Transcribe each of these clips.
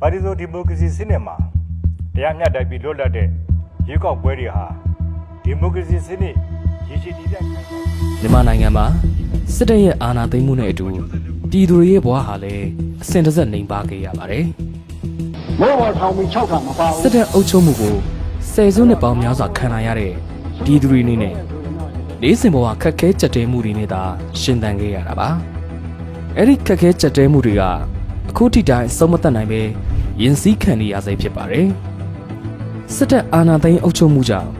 ပါတီဆိုဒီမိုကရေစီစနစ်မှာတရားမျှတပြီးလွတ်လပ်တဲ့ရွေးကောက်ပွဲတွေဟာဒီမိုကရေစီစနစ်ရည်ရှိတည်တဲ့ခံစားချက်မြန်မာနိုင်ငံမှာစစ်တပ်ရဲ့အာဏာသိမ်းမှုနဲ့အတူပြည်သူတွေရဲ့ဘဝဟာလည်းအဆင်တဆက်နှိမ်ပါခဲ့ရပါတယ်မိုးပေါ်ထောင်ပြီး6ခါမပါ။ဘူးစစ်တပ်အုပ်ချုပ်မှုကိုဆယ်စုနှစ်ပေါင်းများစွာခံလာရတဲ့ပြည်သူတွေအနေနဲ့လေးစင်ဘဝခက်ခဲကြက်တဲမှုတွေနဲ့သာရှင်သန်ခဲ့ရတာပါ။အဲ့ဒီခက်ခဲကြက်တဲမှုတွေကအ ခုထိတိုင်အဆုံးမသတ်နိုင်ပဲရင်စည်းခံနေရဆဲဖြစ်ပါတယ်။စစ်တပ်အာဏာသိမ်းအုပ်ချုပ်မှုကြောင့်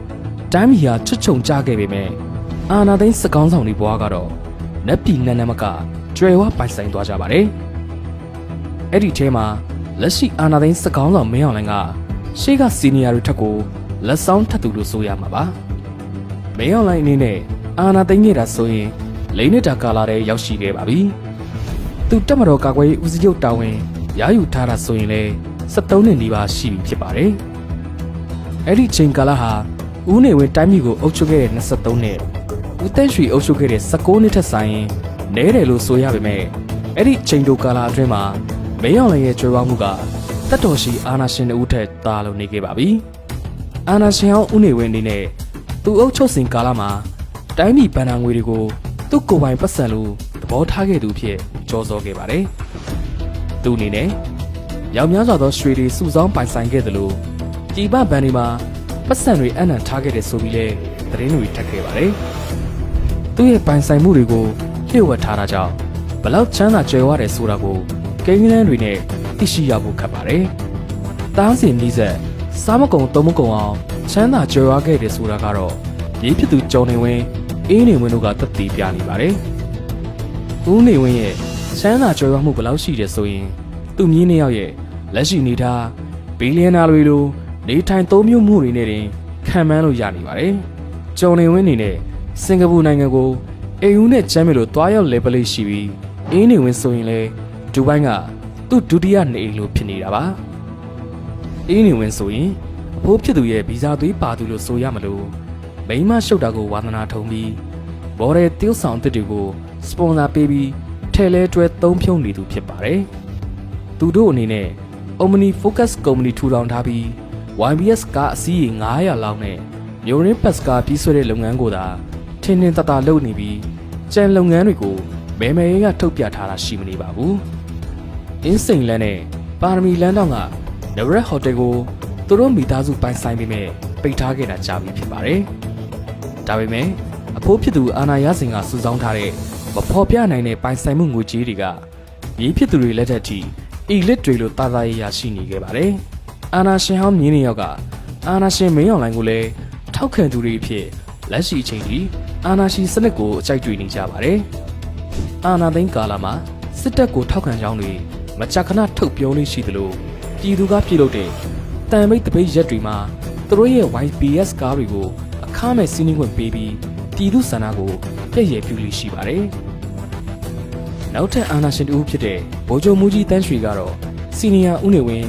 တိုင်းပြည်ဟာချွတ်ချုံကျခဲ့ပေမဲ့အာဏာသိမ်းစစ်ကောင်းဆောင်တွေဘဝကတော့နက်ပြည်နန်းနန်းမကကျွယ်ဝပိုင်ဆိုင်သွားကြပါတယ်။အဲ့ဒီထဲမှာလက်ရှိအာဏာသိမ်းစစ်ကောင်းဆောင်မင်းအောင်လှိုင်ကရှေ့ကစီနီယာတွေထက်ကိုလက်ဆောင်ထပ်သူလို့ဆိုရမှာပါ။မင်းအောင်လှိုင်အနေနဲ့အာဏာသိမ်းခဲ့တာဆိုရင်လိမ့်နေတာကာလာတဲ့ရောက်ရှိခဲ့ပါပြီ။ သူတက်မတော်ကာကွယ်ရေးဦးစီးချုပ်တာဝန်ရယူထားတာဆိုရင်လည်း73နှစ်နီးပါးရှိပြီဖြစ်ပါတယ်။အဲ့ဒီချိန်ကာလဟာဦးနေဝင်းတိုင်းပြည်ကိုအုပ်ချုပ်ခဲ့တဲ့23နှစ်ဦးတန်းရွှေအုပ်ချုပ်ခဲ့တဲ့19နှစ်ထက်ဆိုင်ရင်နဲတယ်လို့ဆိုရပေမဲ့အဲ့ဒီချိန်တိုကာလအတွင်းမှာမင်းအောင်လှိုင်ရဲ့ကြွယ်ဝမှုကတက်တော်ရှိအာနာရှင်တဦးထက်တာလို့နေခဲ့ပါပြီ။အာနာရှင်အောင်ဦးနေဝင်းအနေနဲ့သူအုပ်ချုပ်စဉ်ကာလမှာတိုင်းပြည်ဗန်နာငွေတွေကိုသူ့ကိုယ်ပိုင်ပတ်စံလို့သဘောထားခဲ့သူဖြစ် ကြောစောခဲ့ပါတယ်။သူအနေနဲ့ရောင်များစွာသောရွှေတွေစုဆောင်းပိုင်ဆိုင်ခဲ့တယ်လို့ပြည်ပဗန်တွေမှာပတ်စံတွေအနံ့ထားခဲ့တယ်ဆိုပြီးလဲသတင်းတွေထပ်ခဲ့ပါတယ်။သူ့ရဲ့ပိုင်ဆိုင်မှုတွေကိုလျှို့ဝှက်ထားတာကြောင့်ဘလောက်ချမ်းသာကြွယ်ဝတယ်ဆိုတာကိုကိန်းဂဏန်းတွေနဲ့သိရှိရဖို့ခက်ပါတယ်။တားစင်နီးဆက်စားမကုံသုံးမကုံအောင်ချမ်းသာကြွယ်ဝခဲ့တယ်ဆိုတာကတော့ရေးဖြစ်သူကျော်နေဝင်းအင်းနေဝင်းတို့ကသက်သေပြနေပါတယ်။ဦးနေဝင်းရဲ့ ချမ်းသာကြွယ်ဝမှုဘယ်လောက်ရှိတယ်ဆိုရင်သူ့မြင်းနှစ်ယောက်ရဲ့လက်ရှိနေထားဘီလီယံနာတွေလိုနေထိုင်သုံးမျိုးမှုတွေနဲ့တင်ခံမှန်းလို့ရနေပါတယ်။ကျော်နေဝင်းအနေနဲ့စင်ကာပူနိုင်ငံကိုအိမ်ဦးနဲ့ချမ်းမြေလိုတွားရောက်လေပလေးရှိပြီးအင်းနေဝင်းဆိုရင်လေဒူဘိုင်းကသူ့ဒုတိယနေအိမ်လိုဖြစ်နေတာပါ။အင်းနေဝင်းဆိုရင်အဖိုးဖြစ်သူရဲ့ဗီဇာသွေးပါသူလို့ဆိုရမလို့မိန်းမရှုပ်တာကိုဝါသနာထုံပြီးဘော်ရဲ tiêu ဆောင်အစ်တွေကိုစပွန်ဆာပေးပြီး ထဲလဲတွဲသုံးဖြုံနေသူဖြစ်ပါတယ်။သူတို့အနေနဲ့ Omni Focus Company ထူထောင်ထားပြီး YBS ကားအစီးရေ900လောက်နဲ့ Murin Pass ကားပြီးဆွဲတဲ့လုပ်ငန်းကိုသာထင်းထင်းတတလုပ်နေပြီးကျန်လုပ်ငန်းတွေကိုမဲမဲရေးကထုတ်ပြထားတာရှိမနေပါဘူး။ Insane လန်းနဲ့ပါရမီလန်းတောင်က Navret Hotel ကိုသူတို့မိသားစုပိုင်ဆိုင်ပေမဲ့ပိတ်ထားခဲ့တာကြာပြီဖြစ်ပါတယ်။ဒါပေမဲ့ အဖိုးဖြစ်သူအာနာရစင်ကစုဆောင်းထားတဲ့မဖော်ပြနိုင်တဲ့ပိုင်ဆိုင်မှုငွေကြေးတွေကမြေဖြစ်သူတွေလက်ထက်ထိအီလစ်တွေလိုတာတာရရရှိနေခဲ့ပါတယ်။အာနာရှင်ဟောင်းမြင်းနေရောက်ကအာနာရှင်မင်းအောင်လိုင်းကိုလည်းထောက်ခံသူတွေအဖြစ်လက်ရှိအချိန်ထိအာနာရှင်စနစ်ကိုအကြိုက်တွေ့နေကြပါတယ်။အာနာသိန်းကာလမှာစစ်တပ်ကိုထောက်ခံကြောင်းတွေမကြာခဏထုတ်ပြောလို့ရှိသလိုပြည်သူကပြုလုပ်တဲ့တန်မိတ်တပိတ်ရက်တွေမှာသူတို့ရဲ့ YPS ကားတွေကိုအခမဲ့စီးနှင်းခွင့်ပေးပြီး ပြည်သူဆန္ဒကိုပြည့်ရည်ပြုလို့ရှိပါတယ်။နောက်ထပ်အာနာရှင်တူဖြစ်တဲ့ဗိုလ်ချုပ်မူကြီးတန်းရွှေကတော့စီနီယာဦးနေဝင်း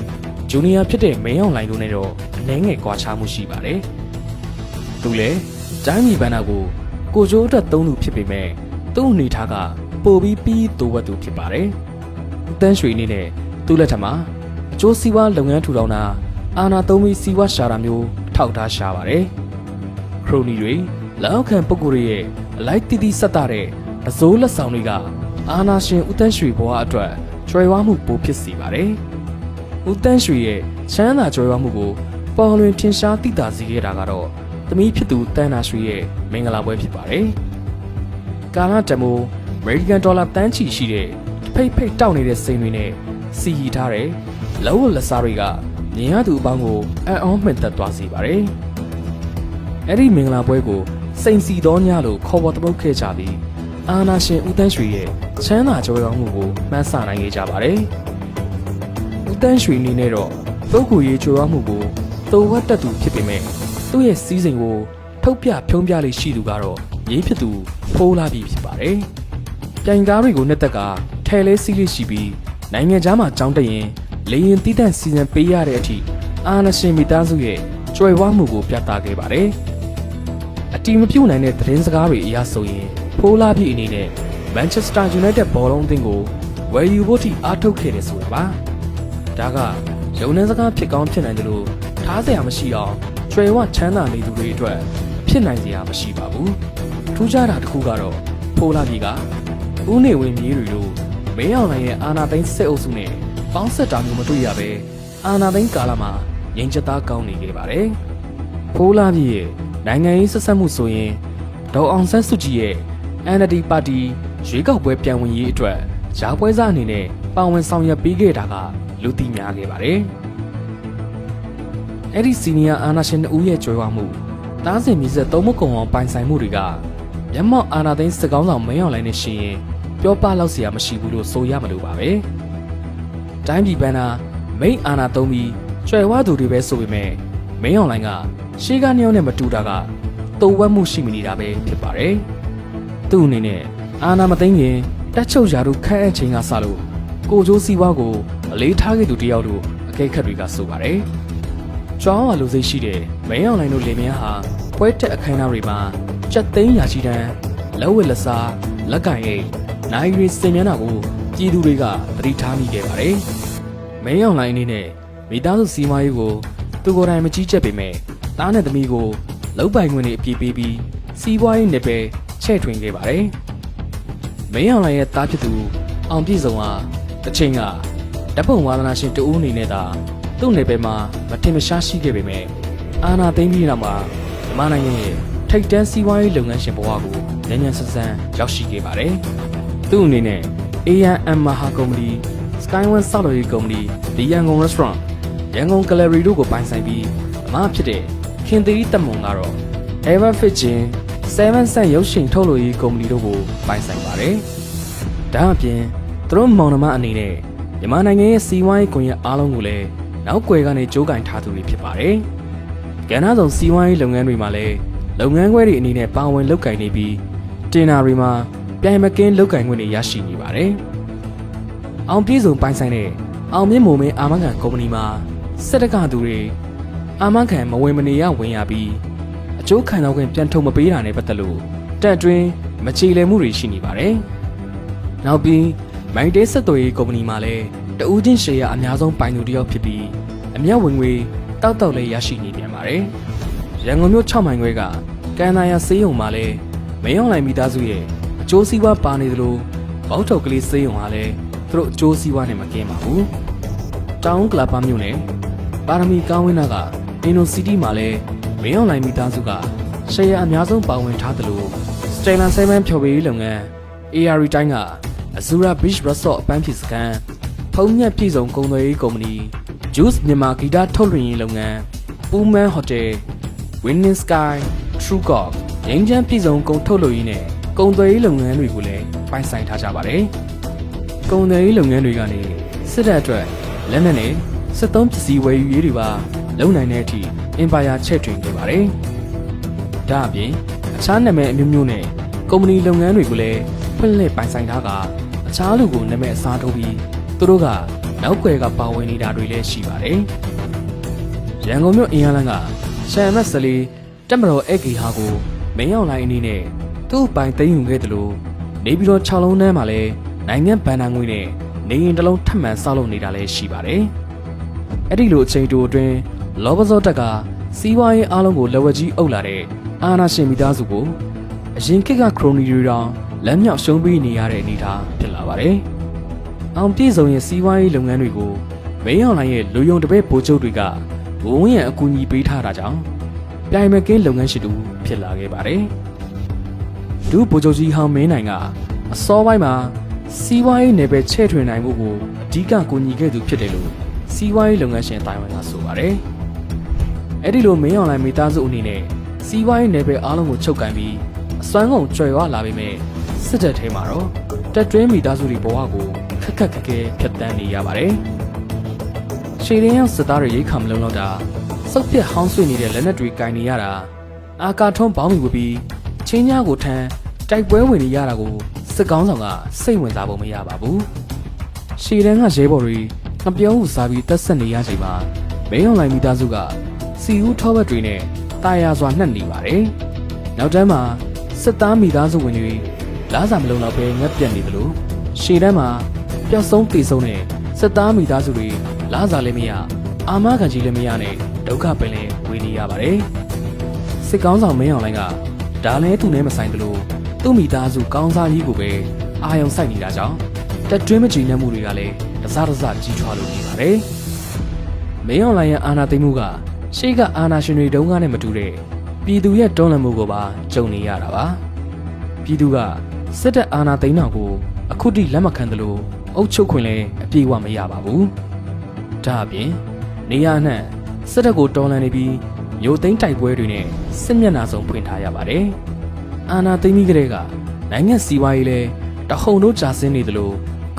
ဂျူနီယာဖြစ်တဲ့မင်းအောင်လိုင်တို့နဲ့တော့အနှဲငယ်ကွာခြားမှုရှိပါတယ်။သူလည်းတိုင်းပြည်ဘဏ္ဍာကိုကိုကျိုးအတွက်သုံးသူဖြစ်ပေမဲ့သူ့အနေထားကပိုပြီးပြီးတိုးဝတ်သူဖြစ်ပါတယ်။တန်းရွှေအနေနဲ့သူ့လက်ထက်မှာအကျိုးစီးပွားလုပ်ငန်းထူထောင်တာအာဏာသုံးပြီးစီးပွားရှာတာမျိုးထောက်ထားရှာပါတယ်။ခရိုနီတွေ လက်အောက်ခံပုဂ္ဂိုလ်တွေရဲ့အလိုက်တီးတီးဆက်တာတဲ့အစိုးလက်ဆောင်တွေကအာနာရှင်ဦးတန်းရွှေဘဝအတွက်ကျွယ်ဝမှုပိုဖြစ်စေပါတယ်။ဦးတန်းရွှေရဲ့ချမ်းသာကျွယ်ဝမှုကိုပေါ်လွင်ထင်ရှားသိတာစေခဲ့တာကတော့သမီးဖြစ်သူတန်းနာရွှေရဲ့မင်္ဂလာပွဲဖြစ်ပါတယ်။ကာလတမိုးအမေရိကန်ဒေါ်လာတန်းချီရှိတဲ့ဖိတ်ဖိတ်တောက်နေတဲ့စိန်တွေနဲ့စီရီထားတဲ့လောဝလက်စားတွေကမြင်ရသူအပေါင်းကိုအံ့ဩမှင်သက်သွားစေပါတယ်။အဲ့ဒီမင်္ဂလာပွဲကို စိန်စီတော်ညလို့ခေါ်ပေါ်တပုတ်ခဲ့ကြပြီးအာနာရှင်ဦးတန်းရွှေရဲ့ချမ်းသာကြွယ်ဝမှုကိုမှန်းဆနိုင်ခဲ့ကြပါတယ်။ဦးတန်းရွှေအနေနဲ့တော့ပုဂ္ဂိုလ်ရေးကြွယ်ဝမှုကိုသိုဝတ်တက်သူဖြစ်ပေမဲ့သူ့ရဲ့စီးစိမ်ကိုထုတ်ပြဖြုံးပြလေးရှိသူကတော့ရေးဖြစ်သူဖိုးလာပြီဖြစ်ပါတယ်။ပြိုင်ကားတွေကိုနှစ်သက်ကထဲလဲစီးလေးရှိပြီးနိုင်ငံခြားမှာကြောင်းတက်ရင်လေရင်တီးတန့်စီစဉ်ပေးရတဲ့အထိအာနာရှင်မိသားစုရဲ့ကြွယ်ဝမှုကိုပြသခဲ့ပါတယ်။အ တီမပြုတ်နိုင်တဲ့သတင်းစကားတွေအရဆိုရင်ဖိုးလာပြည့်အနေနဲ့ Manchester United ဘောလုံးအသင်းကိုဝယ်ယူဖို့ထိအားထုတ်ခဲ့တယ်ဆိုတာပါ။ဒါကရုံနှန်းစကားဖြစ်ကောင်းဖြစ်နိုင်တယ်လို့ထားစရာမရှိအောင်ကြွယ်ဝချမ်းသာနေသူတွေအတွက်ဖြစ်နိုင်စရာမရှိပါဘူး။ထူးခြားတာတစ်ခုကတော့ဖိုးလာပြည့်ကဦးနေဝင်မြေးတွေလို့မင်းအောင်နိုင်ရဲ့အာနာသိန်းစစ်အုပ်စုနဲ့ပေါင်းဆက်တာမျိုးမတွေ့ရပဲအာနာသိန်းကာလမှာငြိမ်ချသားကောင်းနေခဲ့ပါတယ်။ဖိုးလာပြည့်ရဲ့ နိုင်ငံရေးဆက်ဆက်မှုဆိုရင်ဒေါ်အောင်ဆန်းစုကြည်ရဲ့ NLD ပါတီရွေးကောက်ပွဲပြန်ဝင်ရေးအတွက်ရာပွဲစားအနေနဲ့ပါဝင်ဆောင်ရွက်ပေးခဲ့တာကလူသိများခဲ့ပါတယ်။အဲ့ဒီစီနီယာအာနာရှင်တို့ရဲ့ကြွယ်ဝမှုတားစင်မီဆက်သုံးမကုံအောင်ပိုင်ဆိုင်မှုတွေကမျက်မှောက်အာနာသိန်းစစ်ကောင်းဆောင်မင်းအောင်လိုင်းနဲ့ရှင်ရင်ပြောပလောက်เสียမရှိဘူးလို့ဆိုရမလို့ပါပဲ။တိုင်းပြည်ပန်းနာမိန်အာနာသုံးပြီးကြွယ်ဝသူတွေပဲဆိုပေမဲ့ မင်းအောင်လိုင်းကရှေးကနေအောင်နဲ့မတူတာကတုံဝက်မှုရှိမနေတာပဲဖြစ်ပါတယ်။သူ့အနေနဲ့အာနာမသိမ့်ခင်တက်ချုပ်ရာတို့ခန့်အပ်ချိန်ကစလို့ကိုကျိုးစီးပွားကိုအလေးထားခဲ့သူတယောက်လို့အကဲခတ်တွေကဆိုပါတယ်။ကျောင်းဝါလူစိတ်ရှိတဲ့မင်းအောင်လိုင်းတို့လင်မယားဟာပွဲတက်အခမ်းအနားတွေမှာကြက်သိန်းရာချီတန်းလက်ဝက်လက်စားလက်ကင်ရိတ်နိုင်ရီစင်မျက်နှာကိုပြည်သူတွေကသတိထားမိခဲ့ပါတယ်။မင်းအောင်လိုင်းအနေနဲ့မိသားစုစီးပွားရေးကို သူကိုယ်တိုင်မကြီးကြပ်ပေမဲ့သားနဲ့သမီးကိုလောက်ပိုင်ခွင့်တွေအပြည့်ပေးပြီးစီးပွားရေးနယ်ပယ်ချဲ့ထွင်ခဲ့ပါတယ်။မင်းအောင်လိုင်ရဲ့သားဖြစ်သူအောင်ပြည့်စုံဟာတစ်ချိန်ကဓာတ်ပုံဝါသနာရှင်တူဦးအနေနဲ့သာသူ့နယ်ပယ်မှာမထင်မရှားရှိခဲ့ပေမဲ့အာနာသိမ့်ပြီးနောက်မှာမြန်မာနိုင်ငံရဲ့ထိပ်တန်းစီးပွားရေးလုပ်ငန်းရှင်ဘဝကိုညဉ့်ညဉ့်ဆန်းဆန်းရောက်ရှိခဲ့ပါတယ်။သူ့အနေနဲ့ ANM မဟာကုမ္ပဏီ Sky One ဆောက်လုပ်ရေးကုမ္ပဏီ The Yangon Restaurant ရ န်ကုန် Gallery တို့ကိုပိုင်ဆိုင်ပြီးအမဖြစ်တဲ့ခင်သီရိတက်မွန်ကတော့ Ever Fit Gin 7 Set ရုပ်ရှင်ထုတ်လုပ်ရေးကုမ္ပဏီတို့ကိုပိုင်ဆိုင်ပါတယ်။ဒါအပြင်သူတို့မောင်နှမအနေနဲ့မြန်မာနိုင်ငံရဲ့စီးပွားရေးကွန်ရက်အားလုံးကိုလည်းနောက်ွယ်ကနေကြိုးကင်ထားသူတွေဖြစ်ပါတယ်။ကဏ္ဍဆောင်စီးပွားရေးလုပ်ငန်းတွေမှာလည်းလုပ်ငန်းခွဲတွေအနေနဲ့ပါဝင်လုပ်ကင်နေပြီးတင်နာတွေမှာပြိုင်မကင်းလုပ်ကင်ခွင့်တွေရရှိနေပါတယ်။အောင်ပြည့်စုံပိုင်ဆိုင်တဲ့အောင်မြင့်မိုမင်းအာမခံကုမ္ပဏီမှာ စစ်တကသူတွေအာမခံမဝင်မနေရဝင်ရပြီးအကျိုးခံစားခွင့်ပြန်ထုတ်မပေးတာနဲ့ပတ်သက်လို့တက်အတွင်းမချေလည်မှုတွေရှိနေပါတယ်။နောက်ပြီးမိုင်တေးဆက်သွယ်ရေးကုမ္ပဏီမှာလည်းတဦးချင်းရှယ်ယာအများဆုံးပိုင်သူတစ်ယောက်ဖြစ်ပြီးအမျက်ဝင်ငွေတောက်တောက်လေးရရှိနေပြန်ပါတယ်။ရန်ကုန်မြို့6မိုင်ခွဲကကန်နာယာစေးရုံမှာလည်းမင်းအောင်လိုင်မိသားစုရဲ့အကျိုးစီးပွားပါနေသလိုဘောက်ထုတ်ကလေးစေးရုံဟာလည်းသူတို့အကျိုးစီးပွားနဲ့မကင်းပါဘူး။တောင်ကလပ်ပါမြို့နယ် ပါရမီကောင်းဝင်းနာကအင်ဒိုစီတီမှာလည်းမင်းအောင်လိုင်းမိသားစုကရှယ်ယာအများဆုံးပါဝင်ထားသလိုစတေလန်7ဖြော်ပေးရေးလုပ်ငန်း AR တိုင်းက Azura Beach Resort အပန်းဖြေစခန်းဖုံးညက်ပြည်စုံကုန်သွယ်ရေးကုမ္ပဏီ Juice မြန်မာဂီတထုတ်လွှင့်ရေးလုပ်ငန်း Pullman Hotel Winning Sky True Golf ရင်းချမ်းပြည်စုံကုန်ထုတ်လုပ်ရေးနဲ့ကုန်သွယ်ရေးလုပ်ငန်းတွေကိုလည်းပိုင်ဆိုင်ထားကြပါတယ်။ကုန်သွယ်ရေးလုပ်ငန်းတွေကနေစစ်တပ်အတွက်လက်နက်နဲ့ စစ်သုံးပစ္စည်းဝယ်ယူရေးတွေပါလုပ်နိုင်တဲ့အထိ Empire ချဲ့ထွင်ခဲ့ပါတယ်။ဒါအပြင်အခြားနာမည်အမျိုးမျိုးနဲ့ကုမ္ပဏီလုပ်ငန်းတွေကိုလည်းဖွင့်လှစ်ပိုင်ဆိုင်ထားကအခြားလူကိုနာမည်အစားထိုးပြီးသူတို့ကနောက်ွယ်ကပါဝင်နေတာတွေလည်းရှိပါတယ်။ရန်ကုန်မြို့အင်အားလန်းကရှမ်မတ်စလီတက်မတော်အက်ဂီဟာကိုမင်းအောင်လိုင်းအနေနဲ့သူ့ပိုင်သိမ်းယူခဲ့တယ်လို့နေပြီးတော့6လုံးထဲမှာလည်းနိုင်ငံဗန်နာငွေနဲ့နေရင်တစ်လုံးထပ်မံဆောက်လုပ်နေတာလည်းရှိပါတယ်။ အဲ့ဒီလိုအချိန်တိုအတွင်းလောဘဇောတက်ကစီးပွားရေးအားလုံးကိုလက်ဝက်ကြီးအုပ်လာတဲ့အာနာရှင်မိသားစုကိုအရင်ခေတ်ကခရိုနီတွေတောင်လက်မြောက်ရှုံးပေးနေရတဲ့အနေအထားဖြစ်လာပါတယ်။အောင်ပြည့်စုံရဲ့စီးပွားရေးလုပ်ငန်းတွေကိုမင်းအောင်လိုင်းရဲ့လူယုံတပည့်ဗိုလ်ချုပ်တွေကဘုံရန်အကူအညီပေးထားတာကြောင့်ပြိုင်မကင်းလုပ်ငန်းရှိသူဖြစ်လာခဲ့ပါတယ်။ဒုဗိုလ်ချုပ်ကြီးဟောင်းမင်းနိုင်ကအစောပိုင်းမှာစီးပွားရေးနယ်ပယ်ချဲ့ထွင်နိုင်မှုကိုအဓိကကူညီခဲ့သူဖြစ်တယ်လို့ စီးပွားရေးလုပ်ငန်းရှင်တိုင်ဝမ်ကဆိုပါတယ်။အဲ့ဒီလိုမင်းအောင်လိုင်းမိသားစုအနေနဲ့စီးပွားရေးနယ်ပယ်အားလုံးကိုချုပ်ကန်ပြီးအစွမ်းကုန်ကြွယ်ဝလာပေမဲ့စစ်တပ်ထဲမှာတော့တက်တွင်းမိသားစုတွေဘဝကိုခက်ခက်ခဲခဲဖျက်ဆီးနေရပါတယ်။ရှေရင်ရောက်စစ်သားတွေရိတ်ခါမလုံးတော့တာစုပ်ပြက်ဟောင်းဆွေနေတဲ့လက်နက်တွေကင်နေရတာအာကာထွန်းဘောင်းမီဝပြီးချင်းညာကိုထမ်းတိုက်ပွဲဝင်နေရတာကိုစစ်ကောင်းဆောင်ကစိတ်ဝင်စားပုံမရပါဘူး။ရှေတန်းကရဲဘော်တွေ ငပြောဟုစားပြီးတက်ဆက်နေရချိန်မှာမင်းအောင်လိုင်းမိသားစုကစီဦးထောဘက်တွေနဲ့တာယာစွာနှက်နေပါတယ်။နောက်တန်းမှာစစ်သားမိသားစုဝင်တွေလားစာမလုံးတော့ပဲငက်ပြက်နေသလိုရှေတန်းမှာပျောက်ဆုံးတေဆုံးတဲ့စစ်သားမိသားစုတွေလာစားလည်းမရအာမခံကြီးလည်းမရနဲ့ဒုက္ခပင်လည်းဝေနေရပါတယ်စစ်ကောင်းဆောင်မင်းအောင်လိုင်းကဒါလည်းသူနဲ့မဆိုင်သလိုသူ့မိသားစုကောင်းစားကြီးကိုပဲအာယုံစိုက်နေတာကြောင့်တက်တွင်းမကြည်နှံ့မှုတွေကလည်း တစားတစားကြီးထွားလို့နေပါတယ်မင်းအောင်လိုင်းရဲ့အာဏာသိမ်းမှုကရှေ့ကအာဏာရှင်တွေတုန်းကနဲ့မတူတဲ့ပြည်သူရဲ့တွန်းလှန်မှုကိုပါကြုံနေရတာပါပြည်သူကစစ်တပ်အာဏာသိမ်းတာကိုအခုထိလက်မခံသလိုအုပ်ချုပ်ခွင့်လည်းအပြည့်အဝမရပါဘူးဒါအပြင်နေရနှံ့စစ်တပ်ကိုတော်လှန်နေပြီးမျိုးသိမ်းတိုက်ပွဲတွေနဲ့စစ်မျက်နှာစုံဖွင့်ထားရပါတယ်အာဏာသိမ်းပြီးကတည်းကနိုင်ငံစီးပွားရေးလည်းတဟုန်တို့ကြာဆင်းနေသလို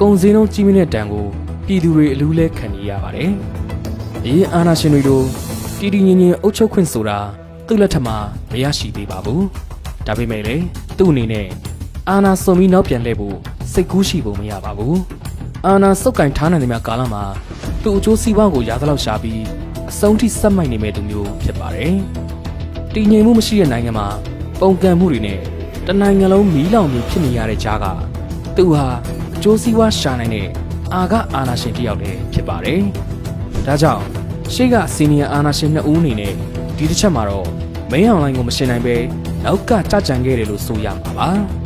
ကုန်စည်နှုန်းကြီးမြင့်တဲ့တန်ကိုပြည်သူတွေအလူးလဲခံနေရပါတယ်။ဒီအာဏာရှင်တွေတို့တည်တည်ငြိမ်ငြိမ်အုပ်ချုပ်ခွင့်ဆိုတာသူ့လက်ထက်မှာမရရှိသေးပါဘူး။ဒါပေမဲ့လည်းသူ့အနေနဲ့အာဏာစွန်ပြီးနောက်ပြန်လှည့်ဖို့စိတ်ကူးရှိဖို့မရပါဘူး။အာဏာစုပ်ကင်ထားနိုင်တဲ့များကာလမှာသူ့အကျိုးစီးပွားကိုရသလောက်ရှာပြီးအဆုံးထိစက်မိုက်နေမဲ့သူမျိုးဖြစ်ပါတယ်။တည်ငြိမ်မှုမရှိတဲ့နိုင်ငံမှာပုံကံမှုတွေနဲ့တနိုင်ငံလုံးမီးလောင်ပြီးဖြစ်နေရတဲ့ကြားကသူဟာ အကျိုးစီးပွားရှာနိုင်တဲ့အာကအာနာရှင်တစ်ယောက်လည်းဖြစ်ပါတယ်။ဒါကြောင့်ရှေ့ကစီနီယာအာနာရှင်နှစ်ဦးအနေနဲ့ဒီတစ်ချက်မှာတော့မင်းအောင်လိုင်းကိုမရှင်နိုင်ပဲနောက်ကကြကြံခဲ့တယ်လို့ဆိုရမှာပါ။